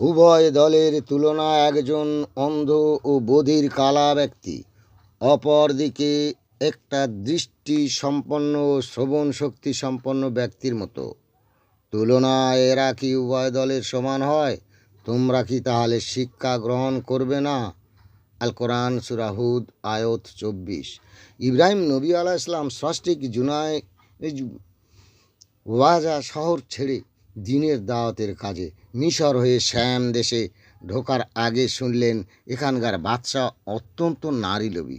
উভয় দলের তুলনায় একজন অন্ধ ও বধির কালা ব্যক্তি। অপরদিকে একটা দৃষ্টি সম্পন্ন ও শ্রবণ শক্তি সম্পন্ন ব্যক্তির মতো। তুলনায় এরা কি উভয় দলের সমান হয়? তোমরা কি তাহলে শিক্ষা গ্রহণ করবে না? আল কোরআন সুরাহুদ আয়ত চব্বিশ। ইব্রাহিম নবী আলাহ ইসলাম ষষ্ঠিক জুনায় ওয়াজা শহর ছেড়ে দিনের দাওয়াতের কাজে। মিশর হয়ে শ্যাম দেশে ঢোকার আগে শুনলেন, এখানকার বাদশা অত্যন্ত নারী লোভী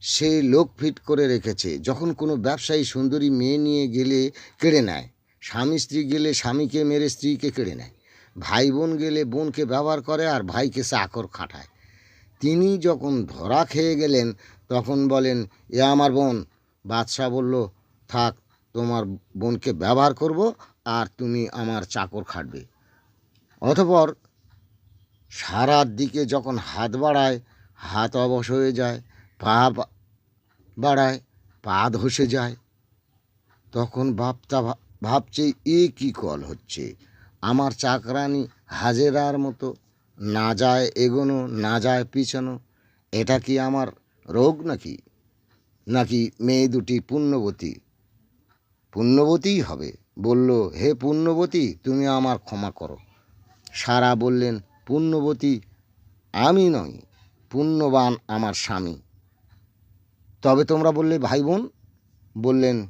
সে লোক ফিট করে রেখেছে, যখন কোনো ব্যবসায়ী সুন্দরী মেয়ে নিয়ে গেলে কেড়ে নেয়। স্বামী স্ত্রী গেলে স্বামীকে মেরে স্ত্রীকে কেড়ে নেয়। ভাই বোন গেলে বোনকে ব্যবহার করে আর ভাইকে চাকর খাটায়। তিনি যখন ধরা খেয়ে গেলেন, তখন বলেন, এ আমার বোন। বাদশাহ বলল, থাক, তোমার বোনকে ব্যবহার করব আর তুমি আমার চাকর খাটবে। অতপর সারার দিকে যখন হাত বাড়ায়, হাত অবশ হয়ে যায়, পা বাড়ায়, পা ধসে যায়, তখন ভাবতা ভাবছে, এ কী কল হচ্ছে? আমার চাকরানি হাজেরার মতো না যায় এগোনো, না যায় পিছানো, এটা কি আমার রোগ নাকি? নাকি মেয়ে দুটি পুণ্যবতী পুণ্যবতীই হবে। বলল, হে পুণ্যবতী, তুমি আমার ক্ষমা করো। সারা বললেন, পুণ্যবতী আমি নই, পুণ্যবান আমার স্বামী। তবে তোমরা বললে, ভাই বোন, বললেন,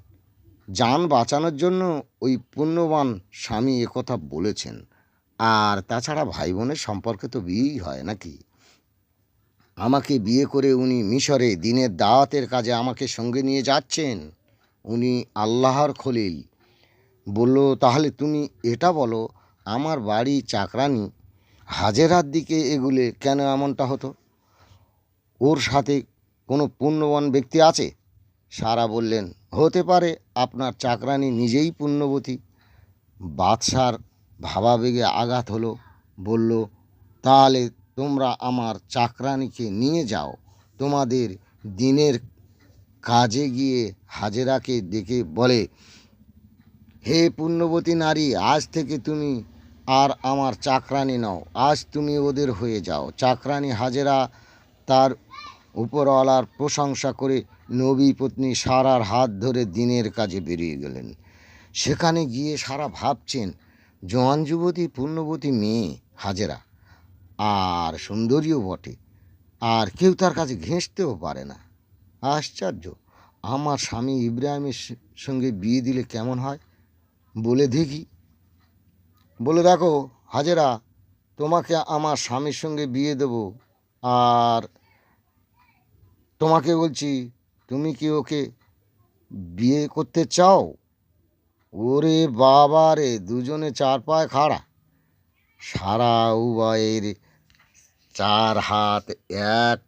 যান বাঁচানোর জন্য ওই পুণ্যবান স্বামী একথা বলেছেন। আর তাছাড়া ভাই বোনের সম্পর্কে তো বিয়েই হয় নাকি? আমাকে বিয়ে করে উনি মিশরে দিনের দাওয়াতের কাজে আমাকে সঙ্গে নিয়ে যাচ্ছেন। উনি আল্লাহর খলিল। বলল, তাহলে তুমি এটা বলো, আমার বাড়ি চাকরানি হাজেরার দিকে এগুলে কেন এমনটা হতো? ওর সাথে কোনো পুণ্যবান ব্যক্তি আছে? সারা বললেন, হতে পারে আপনার চাকরানি নিজেই পুণ্যবতী। বাদশার ভাবাবেগে আঘাত হলো। বলল, তাহলে তোমরা আমার চাকরানিকে নিয়ে যাও। তোমাদের দিনের কাজে গিয়ে হাজেরাকে ডেকে বলে, হে পুণ্যবতী নারী, আজ থেকে তুমি আর আমার চাকরানি নাও। আজ তুমি ওদের হয়ে যাও। চাকরানি হাজেরা তার উপরওয়ালার প্রশংসা করে নবী পত্নী সারার হাত ধরে দিনের কাজে বেরিয়ে গেলেন। সেখানে গিয়ে সারা ভাবছেন, জোয়ান যুবতী, পুণ্যবতী মেয়ে, হাজেরা। আর সুন্দরীও বটে। আর কেউ তার কাছে ঘেঁষতেও পারে না। আশ্চর্য। আমার স্বামী ইব্রাহিমের সঙ্গে বিয়ে দিলে কেমন হয়? বলে দেখি। বলে দেখো, হাজেরা, তোমাকে আমার স্বামীর সঙ্গে বিয়ে দেব। আর তোমাকে বলছি, তুমি কি ওকে বিয়ে করতে চাও? ওরে বাবা রে, দুজনে চার পায়ে খাড়া। সারা উবায়ের চার হাত এক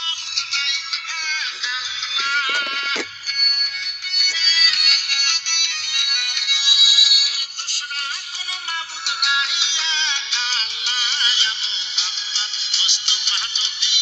মাবুদ নাই